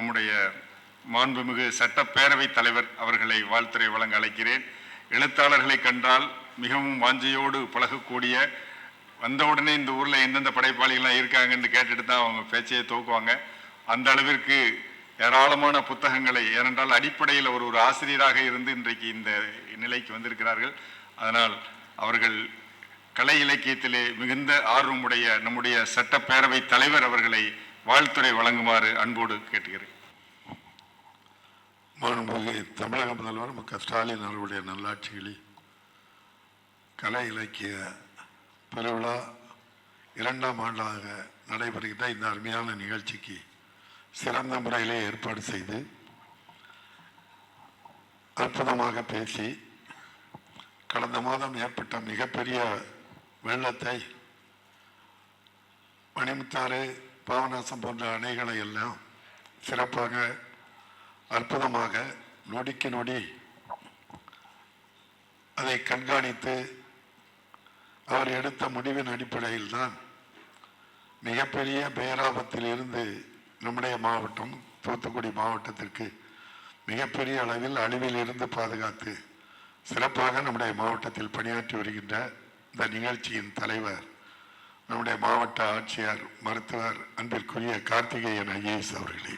நம்முடைய மாண்புமிகு சட்டப்பேரவைத் தலைவர் அவர்களை வாழ்த்துறை வழங்க அழைக்கிறேன். எழுத்தாளர்களை கண்டால் மிகவும் வாஞ்சையோடு பழகக்கூடிய வந்தவுடனே இந்த ஊரில் எந்தெந்த படைப்பாளிகள்லாம் இருக்காங்கன்னு கேட்டுட்டு தான் அவங்க பேச்சையை துவக்குவாங்க. அந்த அளவிற்கு ஏராளமான புத்தகங்களை ஏனென்றால் அடிப்படையில் ஒரு ஒரு ஆசிரியராக இருந்து இன்றைக்கு இந்த நிலைக்கு வந்திருக்கிறார்கள். அதனால் அவர்கள் கலை இலக்கியத்திலே மிகுந்த ஆர்வமுடைய நம்முடைய சட்டப்பேரவை தலைவர் அவர்களை வாழ்த்துறை வழங்குமாறு அன்போடு கேட்டுகிறேன் மாண்புமிகு தமிழக முதல்வர் மு க. ஸ்டாலின் அவர்களுடைய நல்லாட்சிகளில் கலை இலக்கிய பெருவிழா இரண்டாம் ஆண்டாக நடைபெறுகிற இந்த அருமையான நிகழ்ச்சிக்கு சிறந்த முறையிலே ஏற்பாடு செய்து அற்புதமாக பேசி கடந்த மாதம் ஏற்பட்ட மிகப்பெரிய வெள்ளத்தை மணிமுத்தாறு பாவநாசம் போன்ற அணைகளை எல்லாம் சிறப்பாக அற்புதமாக நொடிக்கு நொடி அதை கண்காணித்து அவர் எடுத்த முடிவின் அடிப்படையில் தான் மிகப்பெரிய பேராபத்தில் இருந்து நம்முடைய மாவட்டம் தூத்துக்குடி மாவட்டத்திற்கு மிகப்பெரிய அளவில் அழிவில் இருந்து பாதுகாத்து சிறப்பாக நம்முடைய மாவட்டத்தில் பணியாற்றி வருகின்ற இந்த நிகழ்ச்சியின் தலைவர் நம்முடைய மாவட்ட ஆட்சியர் மருத்துவர் அன்பிற்குரிய கார்த்திகேயன் ஐஏஎஸ் அவர்களே.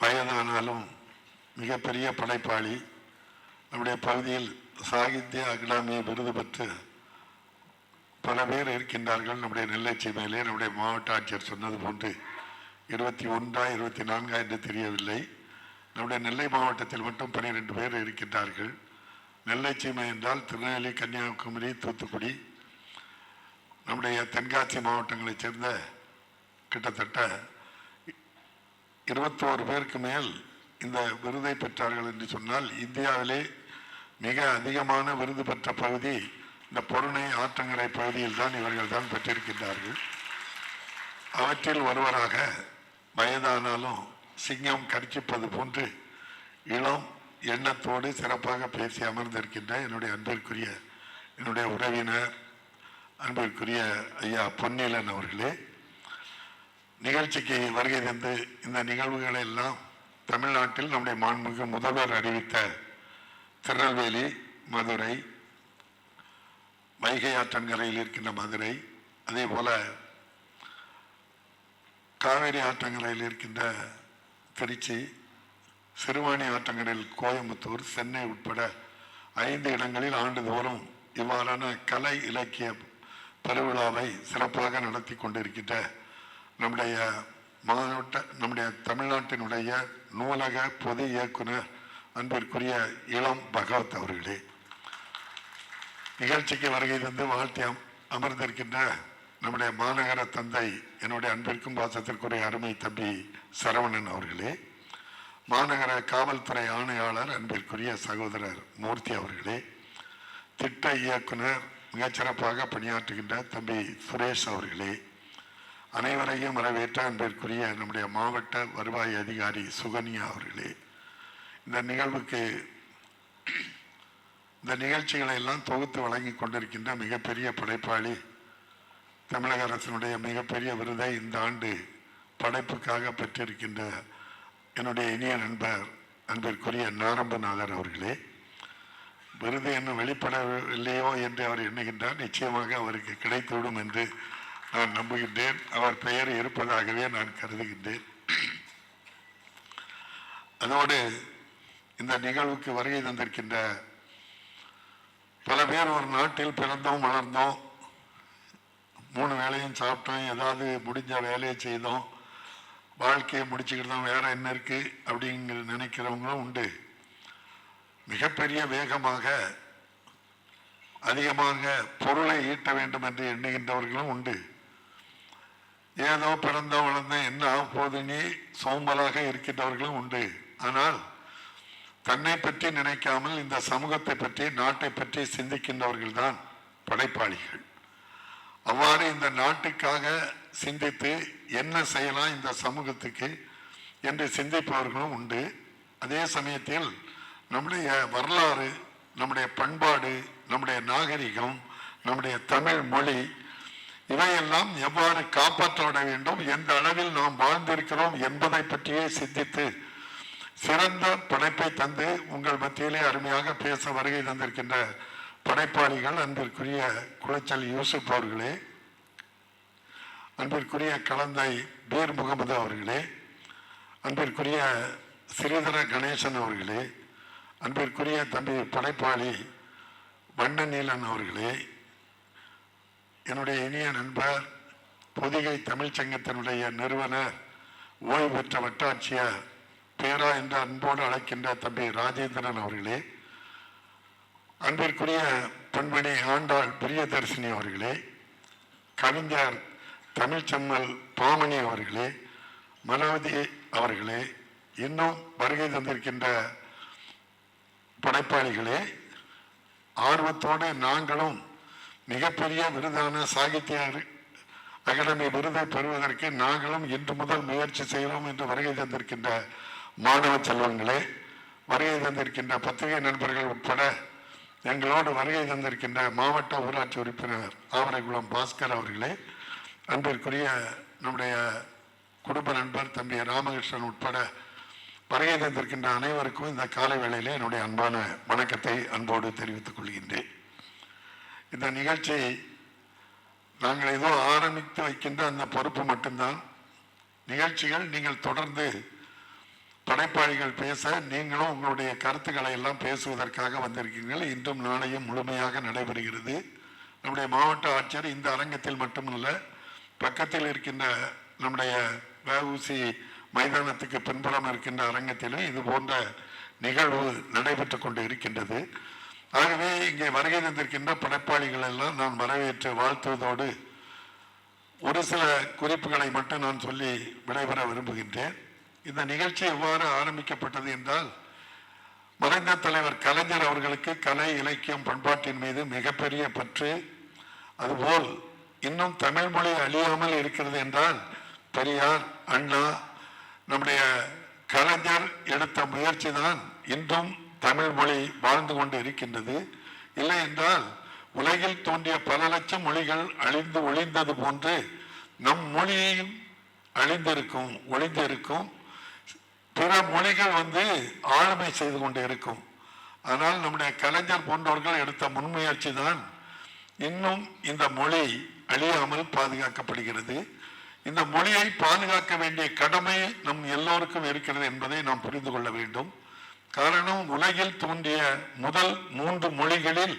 வயதானாலும் மிகப்பெரிய படைப்பாளி. நம்முடைய பகுதியில் சாகித்ய அகாடமி விருது பெற்று பல பேர் இருக்கின்றார்கள். நம்முடைய நெல்லை சீமையிலே நம்முடைய மாவட்ட ஆட்சியர் சொன்னது போன்று இருபத்தி ஒன்றா இருபத்தி நான்கா என்று தெரியவில்லை. நம்முடைய நெல்லை மாவட்டத்தில் மட்டும் பன்னிரெண்டு பேர் இருக்கின்றார்கள். நெல்லை சீமை என்றால் திருநெல்வேலி கன்னியாகுமரி தூத்துக்குடி நம்முடைய தென்காசி மாவட்டங்களைச் சேர்ந்த கிட்டத்தட்ட இருபத்தோரு பேருக்கு மேல் இந்த விருதை பெற்றார்கள் என்று சொன்னால் இந்தியாவிலே மிக அதிகமான விருது பெற்ற பகுதி இந்த பொருணை ஆற்றங்கரை பகுதியில் தான் இவர்கள் தான் பெற்றிருக்கின்றார்கள். அவற்றில் ஒருவராக வயதானாலும் சிங்கம் கரிச்சிப்பது போன்று இளம் எண்ணத்தோடு சிறப்பாக பேசி அமர்ந்திருக்கின்ற என்னுடைய அன்பிற்குரிய என்னுடைய உறவினர் அன்பிற்குரிய ஐயா பொன்னிலன் அவர்களே நிகழ்ச்சிக்கு வருகை தந்து இந்த நிகழ்வுகளை எல்லாம் தமிழ்நாட்டில் நம்முடைய மாண்புமிகு முதல்வர் அறிவித்த திருநெல்வேலி மதுரை வைகை ஆற்றங்கரையில் இருக்கின்ற மதுரை அதே போல காவேரி ஆற்றங்கரையில் இருக்கின்ற திருச்சி சிறுவாணி ஆற்றங்கரில் கோயம்புத்தூர் சென்னை உட்பட ஐந்து இடங்களில் ஆண்டுதோறும் இவ்வாறான கலை இலக்கிய பெருவிழாவை சிறப்பாக நடத்தி கொண்டிருக்கின்ற நம்முடைய மாவட்ட நம்முடைய தமிழ்நாட்டினுடைய நூலக பொது இயக்குனர் அன்பிற்குரிய இளம் பகவத் அவர்களே. நிகழ்ச்சிக்கு வருகை தந்து வாழ்த்தி அமர்ந்திருக்கின்ற நம்முடைய மாநகர தந்தை என்னுடைய அன்பிற்கும் பாசத்திற்குரிய அருமை தம்பி சரவணன் அவர்களே. மாநகர காவல்துறை ஆணையாளர் அன்பிற்குரிய சகோதரர் மூர்த்தி அவர்களே திட்ட இயக்குனர் மிகச்சிறப்பாக பணியாற்றுகின்ற தம்பி சுரேஷ் அவர்களே அனைவரையும் வரவேற்ற அன்பிற்குரிய நம்முடைய மாவட்ட வருவாய் அதிகாரி சுகன்யா அவர்களே இந்த நிகழ்வுக்கு இந்த நிகழ்ச்சிகளை எல்லாம் தொகுத்து வழங்கி கொண்டிருக்கின்ற மிகப்பெரிய படைப்பாளி தமிழக அரசினுடைய மிகப்பெரிய விருதை இந்த ஆண்டு படைப்புக்காக பெற்றிருக்கின்ற என்னுடைய இனிய நண்பர் அன்பிற்குரிய நாரம்பநாதர் அவர்களே விருது இன்னும் வெளிப்படவில்லையோ என்று அவர் எண்ணுகின்றார். நிச்சயமாக அவருக்கு கிடைத்துவிடும் என்று நான் நம்புகின்றேன். அவர் பெயர் இருப்பதாகவே நான் கருதுகின்றேன். அதோடு இந்த நிகழ்வுக்கு வருகை தந்திருக்கின்ற பல பேர் ஒரு நாட்டில் பிறந்தோம் வளர்ந்தோம். மூணு வேலையும் சாப்பிட்டோம் ஏதாவது முடிஞ்ச வேலையை செய்தோம். வாழ்க்கையை முடிச்சுக்கிட்டு தான் வேற என்ன இருக்கு அப்படிங்கிற நினைக்கிறவங்களும் உண்டு. மிகப்பெரிய வேகமாக அதிகமாக பொருளை ஈட்ட வேண்டும் என்று எண்ணுகின்றவர்களும் உண்டு. ஏதோ பிறந்த வளர்ந்த என்ன ஆக சோம்பலாக இருக்கின்றவர்களும் உண்டு. ஆனால் தன்னை பற்றி நினைக்காமல் இந்த சமூகத்தை பற்றி நாட்டை பற்றி சிந்திக்கின்றவர்கள் தான் படைப்பாளிகள். அவ்வாறு இந்த நாட்டுக்காக சிந்தித்து என்ன செய்யலாம் இந்த சமூகத்துக்கு என்று சிந்திப்பவர்களும் உண்டு. அதே சமயத்தில் நம்முடைய வரலாறு நம்முடைய பண்பாடு நம்முடைய நாகரிகம் நம்முடைய தமிழ் மொழி இவையெல்லாம் எவ்வாறு காப்பாற்றப்பட வேண்டும் எந்த அளவில் நாம் வாழ்ந்திருக்கிறோம் என்பதை பற்றியே சிந்தித்து சிறந்த படைப்பை தந்து உங்கள் மத்தியிலே அருமையாக பேச வருகை தந்திருக்கின்ற படைப்பாளிகள் அன்பிற்குரிய குளச்சல் யூசுப் அவர்களே. அன்பிற்குரிய கலந்தை பீர் முகமது அவர்களே அன்பிற்குரிய ஸ்ரீதர கணேசன் அவர்களே அன்பிற்குரிய தம்பி படைப்பாளி வண்ணநீலன் அவர்களே என்னுடைய இனிய நண்பர் பொதிகை தமிழ்ச்சங்கத்தினுடைய நிறுவனர் ஓய்வு பெற்ற வட்டாட்சியர் பேரா என்று அன்போடு அழைக்கின்ற தம்பி ராஜேந்திரன் அவர்களே அன்பிற்குரிய பெண்மணி ஆண்டாள் பிரியதர்சினி அவர்களே கவிஞர் தமிழ்ச்செம்மல் பாமணி அவர்களே மனோதி அவர்களே இன்னும் வருகை தந்திருக்கின்ற படைப்பாளிகளே ஆர்வத்தோடு நாங்களும் மிகப்பெரிய விருதான சாகித்ய அகாடமி விருதை பெறுவதற்கு நாங்களும் இன்று முதல் முயற்சி செய்கிறோம் என்று வருகை தந்திருக்கின்ற மாணவ செல்வங்களே வருகை தந்திருக்கின்ற பத்திரிகை நண்பர்கள் உட்பட எங்களோடு வருகை தந்திருக்கின்ற மாவட்ட ஊராட்சி உறுப்பினர் ஆவரைக்குளம் பாஸ்கர் அவர்களே அன்பிற்குரிய நம்முடைய குடும்ப நண்பர் தம்பி ராமகிருஷ்ணன் உட்பட வருகை தந்திருக்கின்ற அனைவருக்கும் இந்த காலை வேளையிலே என்னுடைய அன்பான வணக்கத்தை அன்போடு தெரிவித்துக் கொள்கின்றேன். இந்த நிகழ்ச்சி நாங்கள் ஏதோ ஆரம்பித்து வைக்கின்ற அந்த பொறுப்பு மட்டும்தான். நிகழ்ச்சிகள் நீங்கள் தொடர்ந்து படைப்பாளிகள் பேச நீங்களும் உங்களுடைய கருத்துக்களை எல்லாம் பேசுவதற்காக வந்திருக்கீர்கள் இன்றும் நாளையும் முழுமையாக நடைபெறுகிறது. நம்முடைய மாவட்ட ஆட்சியர் இந்த அரங்கத்தில் மட்டுமல்ல பக்கத்தில் இருக்கின்ற நம்முடைய வஉசி மைதானத்துக்கு பின்புறம் இருக்கின்ற அரங்கத்திலும் இது போன்ற நிகழ்வு நடைபெற்று கொண்டு இருக்கின்றது. ஆகவே இங்கே வருகை தந்திருக்கின்ற படைப்பாளிகள் எல்லாம் நான் வரவேற்று வாழ்த்துவதோடு ஒரு சில குறிப்புகளை மட்டும் நான் சொல்லி விடைபெற விரும்புகின்றேன். இந்த நிகழ்ச்சி எவ்வாறு ஆரம்பிக்கப்பட்டது என்றால் மறைந்த தலைவர் கலைஞர் அவர்களுக்கு கலை இலக்கியம் பண்பாட்டின் மீது மிகப்பெரிய பற்று அதுபோல் இன்னும் தமிழ் மொழி அழியாமல் இருக்கிறது என்றால் பெரியார் அண்ணா நம்முடைய கலைஞர் எடுத்த முயற்சி தான் இன்றும் தமிழ் மொழி வாழ்ந்து கொண்டு இருக்கின்றது. இல்லை என்றால் உலகில் தோன்றிய பல லட்சம் மொழிகள் அழிந்து ஒளிந்தது போன்று நம் மொழியையும் அழிந்திருக்கும் ஒளிந்திருக்கும் பிற மொழிகள் வந்து ஆளுமை செய்து கொண்டு இருக்கும். ஆனால் நம்முடைய கலைஞர் போன்றவர்கள் எடுத்த முன்முயற்சி தான் இன்னும் இந்த மொழி அழியாமல் பாதுகாக்கப்படுகிறது. இந்த மொழியை பாதுகாக்க வேண்டிய கடமை நம் எல்லோருக்கும் இருக்கிறது என்பதை நாம் புரிந்து கொள்ள வேண்டும். காரணம் உலகில் தோன்றிய முதல் மூன்று மொழிகளில்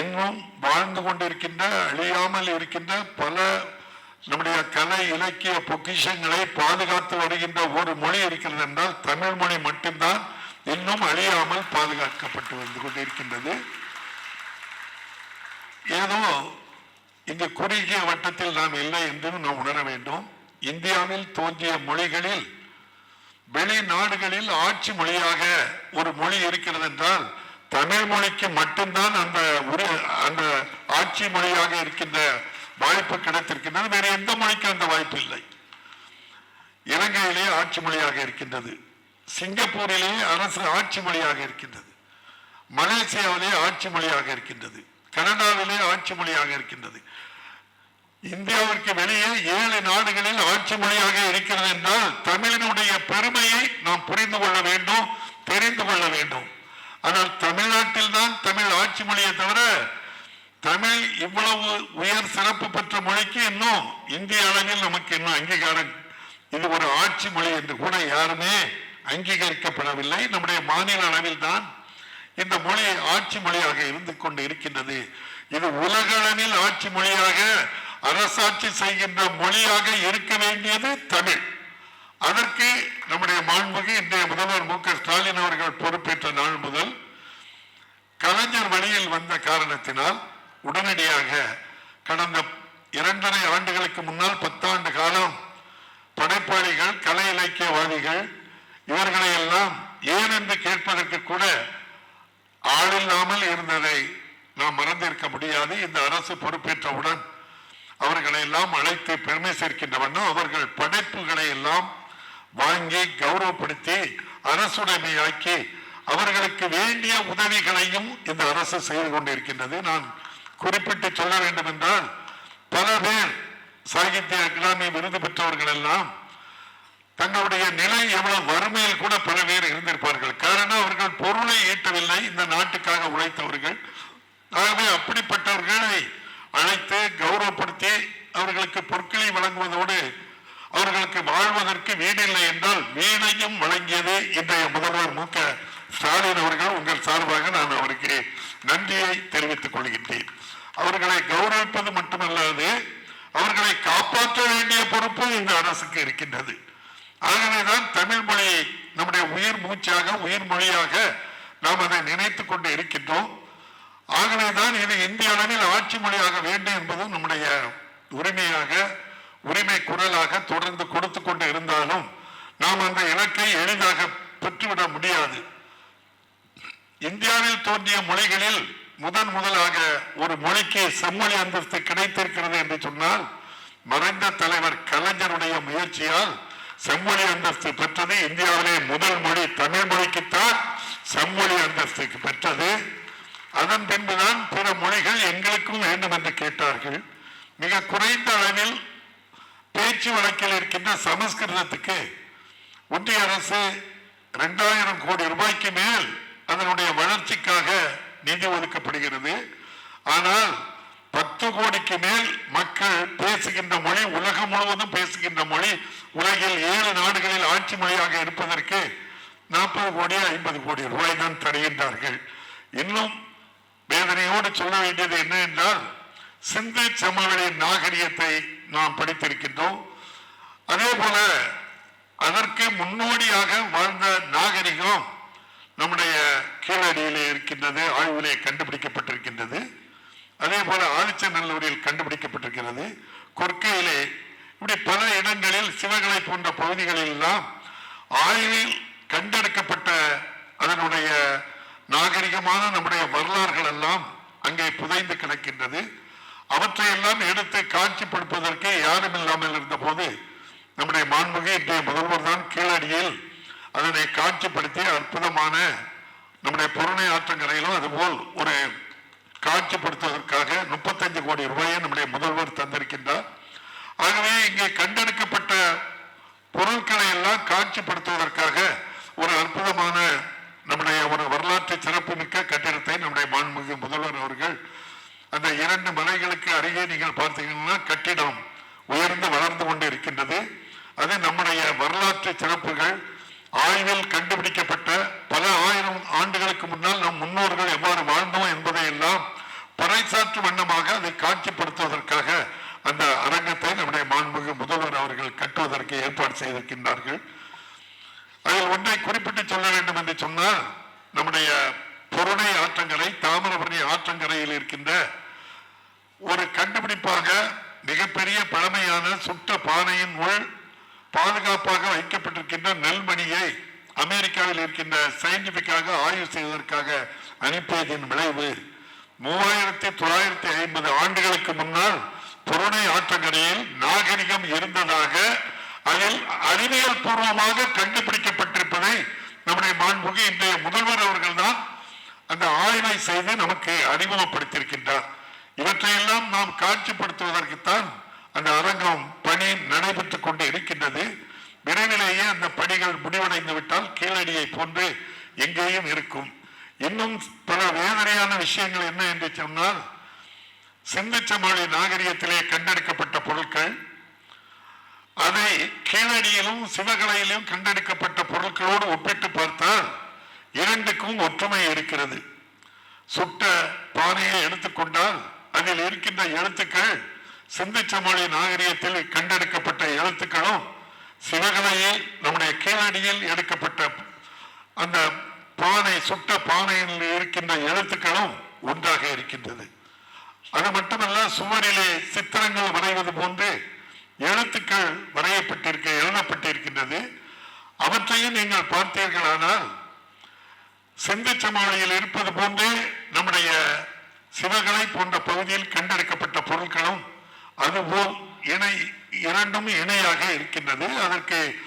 இன்னும் வாழ்ந்து கொண்டிருக்கின்ற அழியாமல் இருக்கின்ற பல நம்முடைய கலை இலக்கிய பொக்கிஷங்களை பாதுகாத்து வருகின்ற ஒரு மொழி இருக்கிறது என்றால் தமிழ் மொழி மட்டும்தான் இன்னும் அழியாமல் பாதுகாக்கப்பட்டு வந்து கொண்டிருக்கின்றது. ஏதோ இந்த குறுகிய வட்டத்தில் நாம் இல்லை என்றும் நாம் உணர வேண்டும். இந்தியாவில் தோன்றிய மொழிகளில் வெளிநாடுகளில் ஆட்சி மொழியாக ஒரு மொழி இருக்கிறது என்றால் தமிழ் மொழிக்கு மட்டும்தான் அந்த உரி- அந்த ஆட்சி மொழியாக இருக்கின்ற வாய்ப்பு கிடைத்திருக்கின்றது. வேறு எந்த மொழிக்கும் அந்த வாய்ப்பு இல்லை. இலங்கையிலே ஆட்சி மொழியாக இருக்கின்றது. சிங்கப்பூரிலே அரசு ஆட்சி மொழியாக இருக்கின்றது. மலேசியாவிலே ஆட்சி மொழியாக இருக்கின்றது. கனடாவிலே ஆட்சி மொழியாக இருக்கின்றது. இந்தியாவிற்கு வெளியே ஏழு நாடுகளில் ஆட்சி மொழியாக இருக்கிறது என்றால் தமிழினுடைய பெருமையை நாம் புரிந்து கொள்ள வேண்டும் தெரிந்து கொள்ள வேண்டும். ஆனால் தமிழ்நாட்டில் தான் தமிழ் ஆட்சி மொழியை தவிர தமிழ் இவ்வளவு உயர் சிறப்பு பெற்ற மொழிக்கு இன்னும் இந்திய அளவில் நமக்கு இன்னும் அங்கீகாரம். இது ஒரு ஆட்சி மொழி என்று கூட யாருமே அங்கீகரிக்கப்படவில்லை. நம்முடைய மாநில அளவில் தான் இந்த மொழி ஆட்சி மொழியாக இருந்து கொண்டு இருக்கின்றது. இது உலகளவில் ஆட்சி மொழியாக அரசாட்சி செய்கின்ற மொழியாக இருக்க வேண்டியது தமிழ். அதற்கு நம்முடைய மாண்புக்கு இன்றைய முதல்வர் மு ஸ்டாலின் அவர்கள் பொறுப்பேற்ற நாள் முதல் கலைஞர் வழியில் வந்த காரணத்தினால் உடனடியாக கடந்த இரண்டரை ஆண்டுகளுக்கு முன்னால் பத்தாண்டு காலம் படைப்பாளிகள் கலை இலக்கியவாதிகள் இவர்களை எல்லாம் ஏன் என்று கேட்பதற்கு கூட ஆளில்லாமல் இருந்ததை நாம் மறந்திருக்க முடியாது. இந்த அரசு பொறுப்பேற்றவுடன் அவர்களை எல்லாம் அழைத்து பெருமை சேர்க்கின்ற வண்ணம் அவர்கள் படைப்புகளை எல்லாம் வாங்கி கௌரவப்படுத்தி அரசுடைமையாக்கி அவர்களுக்கு வேண்டிய உதவிகளையும் இந்த அரசு செய்து கொண்டிருக்கின்றது. நான் குறிப்பிட்டு சொல்ல வேண்டும் என்றால் பல பேர் சாகித்ய அகாடமி விருது பெற்றவர்கள் எல்லாம் தங்களுடைய நிலை எவ்வளவு வறுமையில் கூட பல பேர் இருந்திருப்பார்கள். காரணம் அவர்கள் பொருளை ஈட்டவில்லை. இந்த நாட்டுக்காக உழைத்தவர்கள். ஆகவே அப்படிப்பட்டவர்களை அழைத்து கௌரவப்படுத்தி அவர்களுக்கு பொருட்களை வழங்குவதோடு அவர்களுக்கு வாழ்வதற்கு வீடில்லை என்றால் வீடையும் வழங்கியது இன்றைய முதல்வர் மு. க. ஸ்டாலின் அவர்கள். உங்கள் சார்பாக நான் அவருக்கு நன்றியை தெரிவித்துக் கொள்கின்றேன். அவர்களை கௌரவிப்பது மட்டுமல்லாது அவர்களை காப்பாற்ற வேண்டிய பொறுப்பு இந்த அரசுக்கு இருக்கின்றது ஆகவேதான் தமிழ் மொழியை நம்முடைய உயிர் மூச்சாக உயிர் மொழியாக நாம் அதை நினைத்துக் கொண்டு இருக்கின்றோம். ஆகவேதான் இது இந்திய அளவில் ஆட்சி மொழியாக வேண்டும் என்பது நம்முடைய உரிமையாக உரிமை குரலாக தொடர்ந்து கொடுத்து கொண்டு இருந்தாலும் நாம் அந்த இலக்கை எளிதாக பெற்றுவிட முடியாது. இந்தியாவில் தோன்றிய மொழிகளில் முதன் முதலாக ஒரு மொழிக்கு செம்மொழி அந்தஸ்து கிடைத்திருக்கிறது என்று சொன்னால் மறைந்த தலைவர் கலைஞருடைய முயற்சியால் செம்மொழி அந்தஸ்து பெற்றது இந்தியாவிலே முதல் மொழி தமிழ் மொழிக்குத்தான் செம்மொழி அந்தஸ்து பெற்றது. அதன் பின்புதான் பிற மொழிகள் எங்களுக்கும் வேண்டும் என்று கேட்டார்கள். மிக குறைந்த அளவில் பேச்சு வழக்கில் இருக்கின்ற சமஸ்கிருதத்துக்கு ஒன்றிய அரசு இரண்டாயிரம் கோடி ரூபாய்க்கு மேல் அதனுடைய வளர்ச்சிக்காக நிதி ஒதுக்கப்படுகிறது. ஆனால் பத்து கோடிக்கு மேல் மக்கள் பேசுகின்ற மொழி உலகம் முழுவதும் பேசுகின்ற மொழி உலகில் ஏழு நாடுகளில் ஆட்சி மொழியாக இருப்பதற்கு நாற்பது கோடி ஐம்பது கோடி ரூபாய் தான் தருகின்றார்கள். இன்னும் வேதனையோடு சொல்ல வேண்டியது என்ன என்றால் சிந்து சமவெளியின் நாகரிகத்தை நாம் படித்திருக்கின்றோம். அதே போல அதற்கு முன்னோடியாக வாழ்ந்த நாகரிகம் நம்முடைய கீழடியிலே இருக்கின்றது ஆய்விலே கண்டுபிடிக்கப்பட்டிருக்கின்றது. அதே போல ஆதிச்சநல்லூரில் கண்டுபிடிக்கப்பட்டிருக்கிறது. கொற்கையிலே இப்படி பல இடங்களில் சிவகளை போன்ற பகுதிகளில் எல்லாம் ஆய்வில் கண்டெடுக்கப்பட்ட அதனுடைய நாகரிகமான நம்முடைய வரலாறுகள் எல்லாம் அங்கே புதைந்து கிடக்கின்றது. அவற்றையெல்லாம் எடுத்து காட்சிப்படுத்துவதற்கு யாரும் இல்லாமல் இருந்த போது நம்முடைய மாண்புமிகு இன்றைய முதல்வர் தான் கீழடியில் அதனை காட்சிப்படுத்தி அற்புதமான நம்முடைய பொருணை ஆற்றங்கரையிலும் அதுபோல் ஒரு காட்சிப்படுத்துவதற்காக முப்பத்தஞ்சு கோடி ரூபாயை நம்முடைய முதல்வர் தந்திருக்கின்றார். ஆகவே இங்கே கண்டெடுக்கப்பட்ட பொருட்களை எல்லாம் காட்சிப்படுத்துவதற்காக ஒரு அற்புதமான நம்முடைய ஒரு வரலாற்று சிறப்புமிக்க கட்டிடத்தை நம்முடைய மாண்புமிகு முதல்வர் அவர்கள் அந்த இரண்டு மலைகளுக்கு அருகே நீங்கள் பார்த்தீங்கன்னா கட்டிடம் உயர்ந்து வளர்ந்து கொண்டு இருக்கின்றது. அது நம்முடைய வரலாற்று சிறப்புகள் ஆய்வில் கண்டுபிடிக்கப்பட்ட பல ஆயிரம் ஆண்டுகளுக்கு முன்னால் நம் முன்னோர்கள் எவ்வாறு வாழ்ந்தோம் என்பதை எல்லாம் பறைசாற்று வண்ணமாக அதை காட்சிப்படுத்துவதற்காக அந்த அரங்கத்தை நம்முடைய மாண்புமிகு முதல்வர் அவர்கள் கட்டுவதற்கு ஏற்பாடு செய்திருக்கின்றார்கள். அதில் ஒன்றை குறிப்பிட்டு சொல்ல வேண்டும் என்று சொன்னால் நம்முடைய பொருணை ஆற்றங்கரை தாமிரபரணி ஆற்றங்கரையில் இருக்கின்ற ஒரு கண்டுபிடிப்பாக மிகப்பெரிய பழமையான சுட்ட பானையின் உள் பாதுகாப்பாக வைக்கப்பட்டிருக்கின்ற நெல்மணியை அமெரிக்காவில் இருக்கின்ற சயின்டிபிக்காக ஆய்வு செய்வதற்காக அனுப்பியதின் விளைவு மூவாயிரத்தி தொள்ளாயிரத்தி ஐம்பது ஆண்டுகளுக்கு முன்னால் புறணை ஆற்றங்கரையில் நாகரிகம் இருந்ததாக அதில் அறிவியல் பூர்வமாக கண்டுபிடிக்கப்பட்டிருப்பதை நம்முடைய மாண்புக்கு இன்றைய முதல்வர் அவர்கள் தான் அந்த ஆய்வை செய்து நமக்கு அறிமுகப்படுத்தியிருக்கின்றார். இவற்றையெல்லாம் நாம் காட்சிப்படுத்துவதற்குத்தான் அந்த அரங்கம் பணி நடைபெற்றுக் கொண்டு இருக்கின்றது. விரைவிலேயே அந்த பணிகள் முடிவடைந்து விட்டால் கீழடியை போன்று எங்கேயும் இருக்கும். இன்னும் பல வேதனையான விஷயங்கள் என்ன என்று சொன்னால் சிந்துச்சமாளி நாகரிகத்திலே கண்டெடுக்கப்பட்ட பொருட்கள் அதை கீழடியிலும் சிவகலையிலும் கண்டெடுக்கப்பட்ட பொருட்களோடு ஒப்பிட்டு பார்த்தால் இரண்டுக்கும் ஒற்றுமை இருக்கிறது. சுட்ட பானையை எடுத்துக்கொண்டால் அதில் இருக்கின்ற எழுத்துக்கள் சிந்திச்ச மொழி நாகரிகத்தில் கண்டெடுக்கப்பட்ட எழுத்துக்களும் சிவகலையை நம்முடைய கீழடியில் எடுக்கப்பட்ட அந்த பானை சுட்ட பானையில் இருக்கின்ற எழுத்துக்களும் ஒன்றாக இருக்கின்றது. அது மட்டுமல்ல சுவரிலே சித்திரங்கள் வரைவது போன்று எழுத்துக்கள் வரையப்பட்டிருக்க எழுதப்பட்டிருக்கின்றது. அவற்றையும் நீங்கள் பார்த்தீர்களானால் செந்தச்சமாளியில் இருப்பது போன்றே நம்முடைய சிவகலை போன்ற பகுதியில் கண்டெடுக்கப்பட்ட பொருட்களும் அதுபோல் இணை இரண்டும் இணையாக இருக்கின்றது. அதற்கு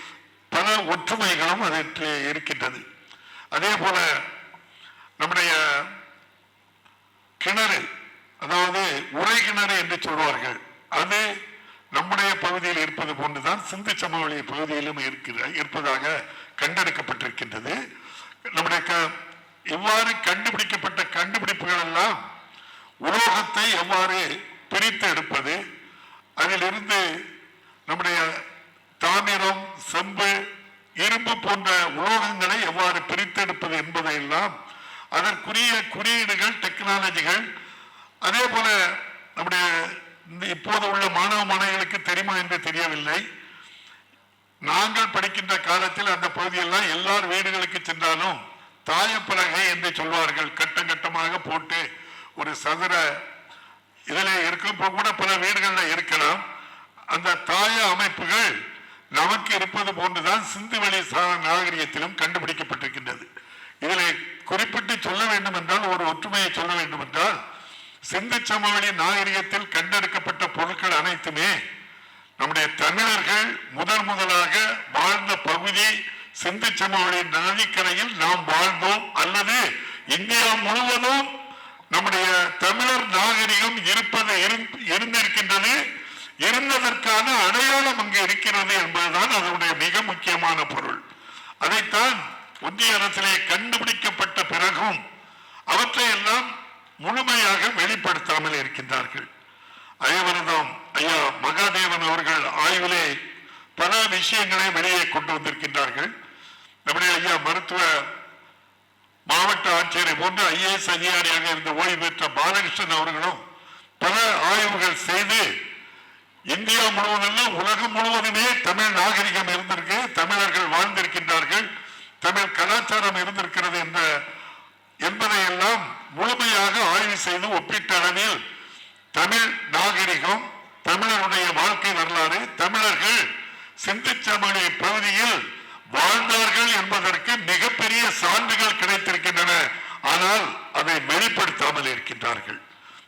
பல ஒற்றுமைகளும் அதற்கு இருக்கின்றது. அதே போல நம்முடைய கிணறு அதாவது உரை கிணறு என்று சொல்வார்கள். அது நம்முடைய பகுதியில் இருப்பது போன்றுதான் சிந்து சமவெளி பகுதியிலும் இருக்கிற இருப்பதாக கண்டெடுக்கப்பட்டிருக்கின்றது. நம்முடைய க- இவ்வாறு கண்டுபிடிக்கப்பட்ட கண்டுபிடிப்புகள் எல்லாம் உலோகத்தை எவ்வாறு பிரித்து எடுப்பது அதிலிருந்து நம்முடைய தாமிரம் செம்பு இரும்பு போன்ற உலோகங்களை எவ்வாறு பிரித்தெடுப்பது என்பதையெல்லாம் அதற்குரிய குறியீடுகள் டெக்னாலஜிகள் அதே போல நம்முடைய இந்த இப்போது உள்ள மாணவ மாணவிகளுக்கு தெரியுமா என்று தெரியவில்லை. நாங்கள் படிக்கின்ற காலத்தில் அந்த பகுதியெல்லாம் எல்லார் வீடுகளுக்கு சென்றாலும் தாயப்பலகை என்று சொல்வார்கள். கட்டம் கட்டமாக போட்டு ஒரு சதுர இதில் இருக்கும் கூட பல வீடுகளில் இருக்கலாம். அந்த தாய அமைப்புகள் நமக்கு இருப்பது போன்றுதான் சிந்துவெளி சா- நாகரிகத்திலும் கண்டுபிடிக்கப்பட்டிருக்கின்றது. இதில் குறிப்பிட்டு சொல்ல வேண்டும் என்றால் ஒரு ஒற்றுமையை சொல்ல வேண்டும் என்றால் சிந்து சமவெளி நாகரிகத்தில் கண்டெடுக்கப்பட்ட பொருட்கள் அனைத்துமே நம்முடைய தமிழர்கள் முதன் முதலாக வாழ்ந்த பகுதி சிந்து சமவெளி நதிக்கரையில் நாம் வாழ்ந்தோம் அல்லது இந்தியா முழுவதும் நம்முடைய தமிழர் நாகரிகம் இருப்பது இருந்திருக்கின்றது இருந்ததற்கான அடையாளம் அங்கு இருக்கிறது என்பதுதான் அதனுடைய மிக முக்கியமான பொருள். அதைத்தான் ஒன்றிய அரசிலே கண்டுபிடிக்கப்பட்ட பிறகும் அவற்றை எல்லாம் முழுமையாக வெளிப்படுத்தாமல் இருக்கின்றார்கள். அயவரதம் ஐயா மகாதேவன் அவர்கள் ஆய்விலே பல விஷயங்களை வெளியே கொண்டு வந்திருக்கின்றார்கள். நம்முடைய ஐயா மருத்துவ மாவட்ட ஆட்சியரை போன்று ஐஏஎஸ் அதிகாரியாக இருந்த ஓய்வு பெற்ற பாலகிருஷ்ணன் அவர்களும் பல ஆய்வுகள் செய்து இந்தியா முழுவதும் உலகம் முழுவதுமே தமிழ் நாகரிகம் இருந்திருக்கு தமிழர்கள் வாழ்ந்திருக்கின்றார்கள் தமிழ் கலாச்சாரம் இருந்திருக்கிறது என்ற என்பதையெல்லாம் முழுமையாக ஆய்வு செய்து ஒப்பீட்டு அளவில் தமிழ் நாகரிகம் தமிழருடைய வாழ்க்கை வரலாறு தமிழர்கள் சிந்துச்சமணி பகுதியில் வாழ்ந்தார்கள் என்பதற்கு மிகப்பெரிய சான்றுகள் கிடைத்திருக்கின்றன. ஆனால் அதை வெளிப்படுத்தாமல் இருக்கின்றார்கள்.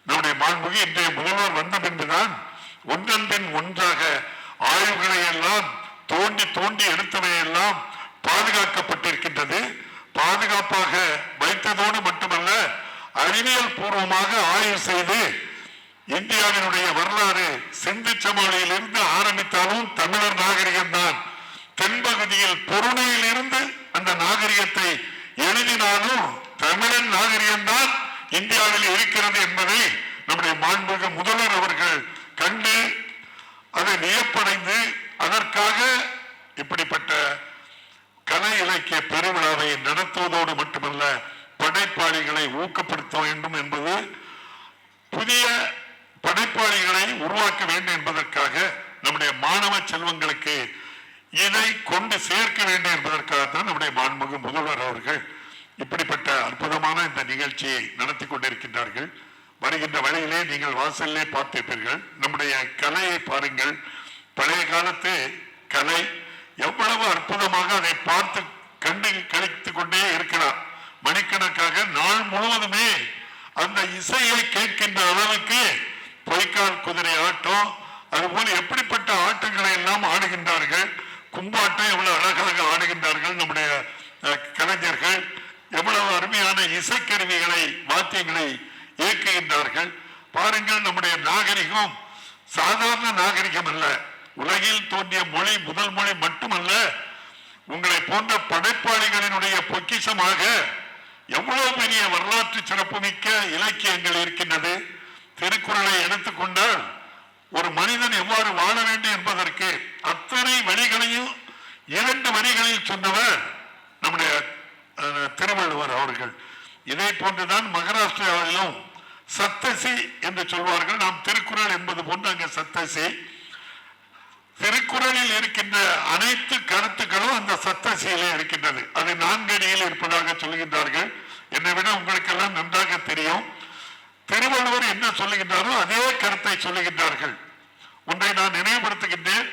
நம்முடைய மாண்புக்கு இன்றைய முதல்வர் வந்த பின்புதான் ஒன்றன் பின் ஒன்றாக ஆய்வுகளை எல்லாம் தோண்டி தோண்டி எடுத்தவையெல்லாம் பாதுகாக்கப்பட்டிருக்கின்றது. பாதுகாப்பாக வைத்ததோடு மட்டுமல்ல அறிவியல் பூர்வமாக ஆய்வு செய்து இந்தியாவினுடைய வரலாறு சிந்து சமவெளியிலிருந்து ஆரம்பித்தாலும் தமிழர் நாகரிகம்தான். தென்பகுதியில் பொருணையில் இருந்து அந்த நாகரிகத்தை எழுதினாலும் தமிழன் நாகரிகம்தான் இந்தியாவில் இருக்கிறது என்பதை நம்முடைய மாண்புமிகு முதல்வர் அவர்கள் கண்டு அதை வியப்படைந்து அதற்காக இப்படிப்பட்ட கலை இலக்கிய பெருவிழாவை நடத்துவதோடு மட்டுமல்ல படைப்பாளிகளை ஊக்கப்படுத்த வேண்டும் என்பது புதிய படைப்பாளிகளை உருவாக்க வேண்டும் என்பதற்காக நம்முடைய மாணவ செல்வங்களுக்கு இதை கொண்டு சேர்க்க வேண்டும் என்பதற்காகத்தான் நம்முடைய மாண்புமிகு முதல்வர் அவர்கள் இப்படிப்பட்ட அற்புதமான இந்த நிகழ்ச்சியை நடத்தி கொண்டிருக்கின்றார்கள். வருகின்ற வழியிலே நீங்கள் வாசல்லே பார்த்திருப்பீர்கள். நம்முடைய கலையை பாருங்கள். பழைய காலத்து கலை எவ்வளவு அற்புதமாக அதை பார்த்து கண்டு கழித்துக் கொண்டே இருக்கிறார் மணிக்கணக்காக நாள் முழுவதுமே அந்த இசையை கேட்கின்ற அளவுக்கு பொய்க்கால் குதிரை ஆட்டம் அதுபோல் எப்படிப்பட்ட ஆட்டங்களை எல்லாம் ஆடுகின்றார்கள். கும்பாட்டம் எவ்வளவு அழகாக ஆடுகின்றார்கள் நம்முடைய கலைஞர்கள். எவ்வளவு அருமையான இசைக்கருவிகளை வாத்தியங்களை இயக்குகின்றார்கள். பாருங்கள் நம்முடைய நாகரிகம். சாதாரண நாகரிகம் அல்ல. உலகில் தோன்றிய மொழி முதல் மொழி மட்டுமல்ல உங்களை போன்ற படைப்பாளிகளினுடைய பொக்கிஷமாக எவ்வளவு பெரிய வரலாற்று சிறப்புமிக்க இலக்கியங்கள் இருக்கின்றது. திருக்குறளை எடுத்துக்கொண்டால் ஒரு மனிதன் எவ்வாறு வாழ வேண்டும் என்பதற்கு அத்தனை வழிகளையும் இரண்டு வரிகளில் சொன்னவர் நம்முடைய திருவள்ளுவர் அவர்கள். இதே போன்றுதான் மகாராஷ்டிராவிலும் சத்தசி என்று சொல்வார்கள். நாம் திருக்குறள் என்பது போன்று அங்கே சத்தசி. திருக்குறளில் இருக்கின்ற அனைத்து கருத்துக்களும் அந்த சத்தசியிலே இருக்கின்றது. அது நான்கடியில் இருப்பதாக சொல்கின்றார்கள். என்னை விட உங்களுக்கெல்லாம் நன்றாக தெரியும். திருவள்ளுவர் என்ன சொல்லுகின்றாரோ அதே கருத்தை சொல்லுகின்றார்கள். ஒன்றை நான் நினைவுபடுத்துகின்றேன்.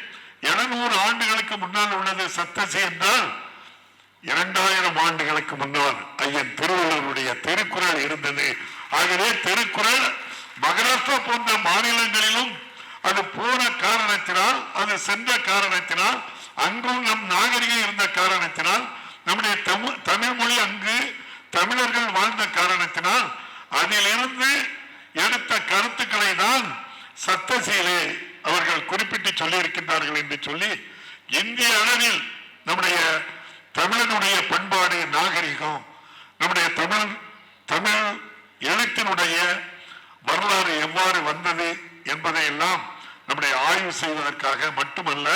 எழுநூறு ஆண்டுகளுக்கு முன்னால் உள்ளது சத்தசி என்றால் இரண்டாயிரம் ஆண்டுகளுக்கு முன்னால் ஐயன் திருவள்ளுவருடைய திருக்குறள் இருந்தது. ஆகவே திருக்குறள் மகாராஷ்டிரா போன்ற மாநிலங்களிலும் அது போன காரணத்தினால் அது சென்ற காரணத்தினால் அங்கும் நம் நாகரிகம் இருந்த காரணத்தினால் நம்முடைய தமிழ் மொழி அங்கு தமிழர்கள் வாழ்ந்த காரணத்தினால் அதிலிருந்து எடுத்த கருத்துக்களை தான் சத்தசீலே அவர்கள் குறிப்பிட்டு சொல்லியிருக்கின்றார்கள் என்று சொல்லி இந்திய அளவில் நம்முடைய தமிழனுடைய பண்பாடு நாகரிகம் நம்முடைய தமிழ் தமிழ் எழுத்தினுடைய வரலாறு எவ்வாறு வந்தது என்பதையெல்லாம் நம்முடைய ஆய்வு செய்வதற்காக மட்டுமல்ல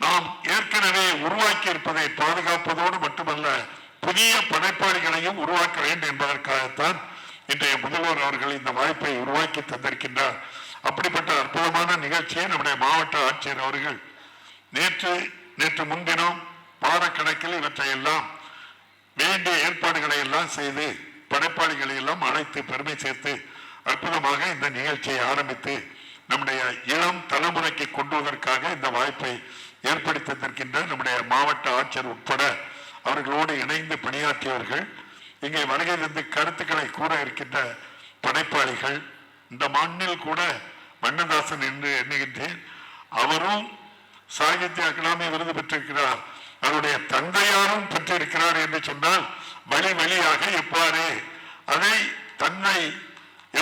நாம் ஏற்கனவே உருவாக்கி இருப்பதை பாதுகாப்பதோடு மட்டுமல்ல புதிய படைப்பாளிகளையும் உருவாக்க வேண்டும் என்பதற்காகத்தான் இன்றைய முதல்வர் அவர்கள் இந்த வாய்ப்பை உருவாக்கி தந்திருக்கின்றார். அப்படிப்பட்ட அற்புதமான நிகழ்ச்சியை நம்முடைய மாவட்ட ஆட்சியர் அவர்கள் நேற்று நேற்று முன்தினம் வாரக்கணக்கில் இவற்றை எல்லாம் வேண்டிய ஏற்பாடுகளை எல்லாம் செய்து படைப்பாளிகளை எல்லாம் அழைத்து பெருமை சேர்த்து அற்புதமாக இந்த நிகழ்ச்சியை ஆரம்பித்து நம்முடைய இளம் தலைமுறைக்கு கொண்டுவதற்காக இந்த வாய்ப்பை ஏற்படுத்தி தந்திருக்கின்ற நம்முடைய மாவட்ட ஆட்சியர் உட்பட அவர்களோடு இணைந்து பணியாற்றியவர்கள் இங்கே வருகை கருத்துக்களை கூற இருக்கின்ற படைப்பாளிகள் இந்த மண்ணில் கூட வண்ணதாசன் என்று எண்ணுகின்றேன். அவரும் சாகித்ய அகாடமி விருது பெற்றிருக்கிறார். அவருடைய தந்தையாரும் பெற்றிருக்கிறார் என்று சொன்னால் வழி வழியாக எவ்வாறு அதை தன்னை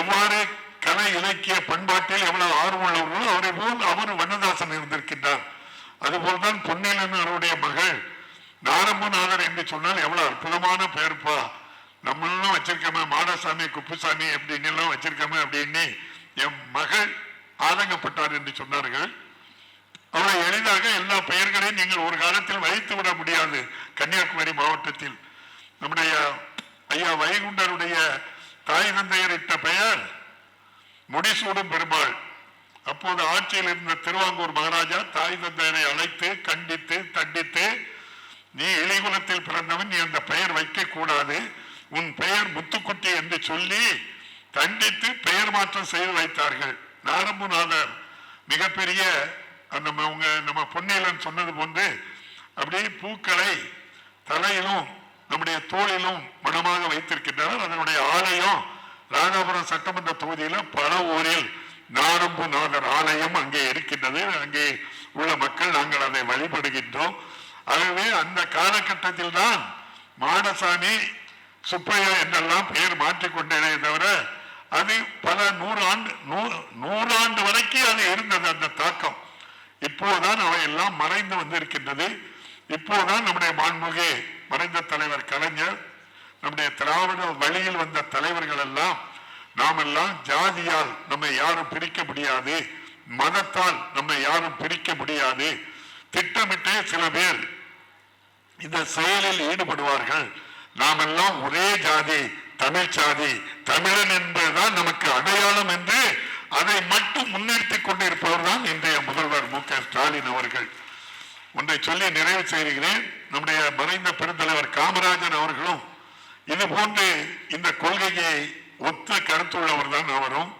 எவ்வாறு கலை இலக்கிய பண்பாட்டில் எவ்வளவு ஆர்வம் உள்ளவர்களோ அவரை போல் அவர் வண்ணதாசன் இருந்திருக்கின்றார். அதுபோல்தான் பொன்னிலன் அவருடைய மகள் நாரம்பநாதர் என்று சொன்னால் எவ்வளவு அற்புதமான பெயர்ப்பா. நம்மளும் வச்சிருக்கோமே மாடசாமி குப்புசாமி அப்படின்னு எல்லாம் வச்சிருக்கோமே அப்படின்னு என் மகள் ஆதங்கப்பட்டார் என்று சொன்னார்கள். அவ்வளவு எளிதாக எல்லா பெயர்களையும் நீங்கள் ஒரு காலத்தில் வைத்து விட முடியாது. கன்னியாகுமரி மாவட்டத்தில். நம்முடைய ஐயா வைகுண்டருடைய தாய் தந்தையர் இட்ட பெயர் முடிசூடும் பெருமாள். அப்போது ஆட்சியில் இருந்த திருவாங்கூர் மகாராஜா தாய் தந்தையரை அழைத்து கண்டித்து தண்டித்து நீ இளைகுலத்தில் பிறந்தவன் நீ அந்த பெயர் வைக்க கூடாது உன் பெயர் முத்துக்குட்டி என்று சொல்லி தண்டித்து பெயர் மாற்றம் செய்து வைத்தார்கள். நாரம்புநாதர் மிகப்பெரிய அந்த நம்ம உங்க நம்ம பொன்னியலன் சொன்னது போன்று அப்படியே பூக்களை தலையிலும் நம்முடைய தோளிலும் மனமாக வைத்திருக்கின்றனர். அதனுடைய ஆலயம் ராதாபுரம் சட்டமன்ற தொகுதியில பல ஊரில் நாரம்புநாதர் ஆலயம் அங்கே இருக்கின்றது. அங்கே உள்ள மக்கள் நாங்கள் அதை வழிபடுகின்றோம். ஆகவே அந்த காலகட்டத்தில் தான் மாடசாமி சுப்பையா என்றெல்லாம் பெயர் மாற்றிக்கொண்டேனே தவிர அது பல நூறு ஆண்டு நூறாண்டு வரைக்கும் அது இருந்தது அந்த தாக்கம். இப்போதான் அவை எல்லாம் மறைந்து வந்திருக்கின்றது. இப்போதான் நம்முடைய மாண்புகே மறைந்த தலைவர் கலைஞர் நம்முடைய திராவிட வழியில் வந்த தலைவர்கள் எல்லாம் நாம் எல்லாம் ஜாதியால் நம்மை யாரும் பிரிக்க முடியாது. மதத்தால் நம்மை யாரும் பிரிக்க முடியாது. திட்டமிட்டே சில பேர் இந்த செயலில் ஈடுபடுவார்கள். நாம் எல்லாம் ஒரே ஜாதி தமிழ் சாதி தமிழன் என்பதுதான் நமக்கு அடையாளம் என்று அதை மட்டும் முன்னிறுத்தி கொண்டிருப்பவர் தான் இன்றைய முதல்வர் மு ஸ்டாலின் அவர்கள். ஒன்றை சொல்லி நிறைவு செய்கிறேன். நம்முடைய மறைந்த பெருந்தலைவர் காமராஜர் அவர்களும் இது போன்று இந்த கொள்கையை ஒத்த கருத்துள்ளவர் தான் அவரும்.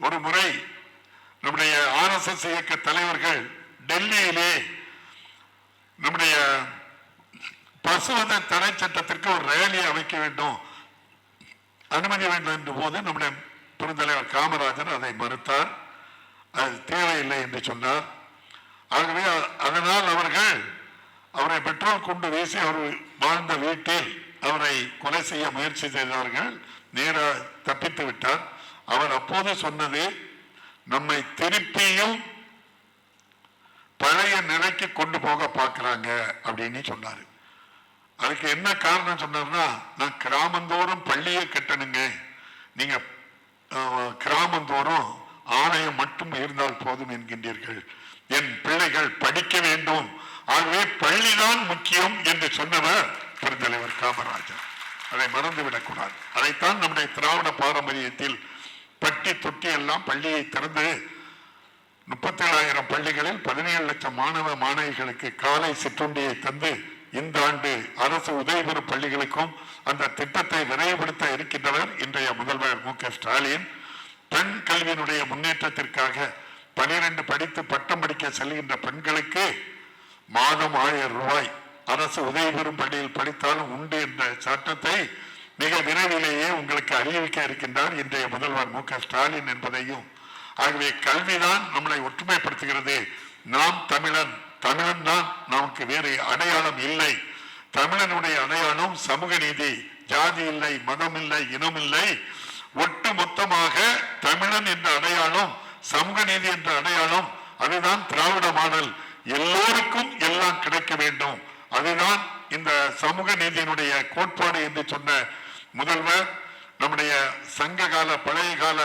ஒரு முறை நம்முடைய ஆர்எஸ்எஸ் இயக்க தலைவர்கள் டெல்லியிலே நம்முடைய பசுவத தடை சட்டத்திற்கு ஒரு ரேலி அமைக்க வேண்டும். அனுமதி வேண்டும் என்ற போது நம்முடைய பெருந்தலைவர் காமராஜர் அதை மறுத்தார். அது தேவையில்லை என்று சொன்னார். ஆகவே அதனால் அவர்கள் அவரை பெட்ரோல் கொண்டு வீசி அவர் வாழ்ந்த வீட்டில் அவரை கொலை செய்ய முயற்சி செய்தார்கள் நேர தப்பித்து விட்டார். அவர் அப்போது சொன்னது நம்மை திருப்பியும் பழைய நிலைக்கு கொண்டு போக பார்க்கிறாங்க அப்படின்னு சொன்னார். அதுக்கு என்ன காரணம் சொன்னார்னா நான் கிராமந்தோறும் பள்ளியை கட்டணுங்க. நீங்க கிராமந்தோறும் ஆலயம் மட்டும் இருந்தால் போதும் என்கின்றீர்கள். என் பிள்ளைகள் படிக்க வேண்டும். ஆகவே பள்ளிதான் முக்கியம் என்று சொன்னவர் பெருந்தலைவர் காமராஜர். அதை மறந்துவிடக்கூடாது. அதைத்தான் நம்முடைய திராவிட பாரம்பரியத்தில் பட்டி தொட்டி எல்லாம் பள்ளியை திறந்து முப்பத்தேழாயிரம் பள்ளிகளில் பதினேழு லட்சம் மாணவ மாணவிகளுக்கு காலை சிற்றுண்டியை தந்து இந்த ஆண்டு அரசு உதவி பெறும் பள்ளிகளுக்கும் அந்த திட்டத்தை விரைவுபடுத்த இருக்கின்றவர் இன்றைய முதல்வர் மு ஸ்டாலின். பெண் கல்வியினுடைய முன்னேற்றத்திற்காக பனிரெண்டு படித்து பட்டம் படிக்க செல்கின்ற பெண்களுக்கு மாதம் ஆயிரம் ரூபாய் அரசு உதவி பெறும் பள்ளியில் படித்தாலும் உண்டு என்ற சட்டத்தை மிக விரைவிலேயே உங்களுக்கு அறிவிக்க இருக்கின்றார் இன்றைய முதல்வர் மு ஸ்டாலின் என்பதையும். ஆகவே கல்விதான் நம்மளை ஒற்றுமைப்படுத்துகிறது. நாம் தமிழன் தமிழன் தான் நமக்கு வேறு அடையாளம் இல்லை. தமிழனுடைய அடையாளம் சமூக நீதி ஜாதி இல்லை மதம் இல்லை இனம் இல்லை. ஒட்டு மொத்தமாக தமிழன் என்ற அடையாளம் சமூக நீதி என்ற அடையாளம் அதுதான் திராவிட மாடல். எல்லோருக்கும் எல்லாம் கிடைக்க வேண்டும். அதுதான் இந்த சமூக நீதியினுடைய கோட்பாடு என்று சொன்ன முதல்வர் நம்முடைய சங்க கால பழைய கால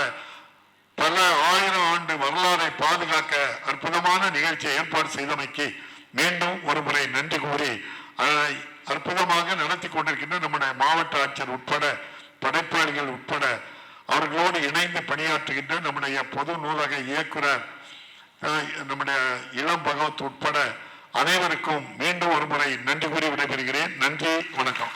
பல ஆயிரம் ஆண்டு வரலாறை பாதுகாக்க அற்புதமான நிகழ்ச்சியை ஏற்பாடு செய்தமைக்கு மீண்டும் ஒரு முறை நன்றி கூறி அற்புதமாக நடத்தி கொண்டிருக்கின்ற நம்முடைய மாவட்ட ஆட்சியர் உட்பட படைப்பாளிகள் உட்பட அவர்களோடு இணைந்து பணியாற்றுகின்ற நம்முடைய பொது நூலக இயக்குனர் அஹ், நம்முடைய இளம் பகவத் உட்பட அனைவருக்கும் மீண்டும் ஒரு முறை நன்றி கூறி விடைபெறுகிறேன். நன்றி வணக்கம்.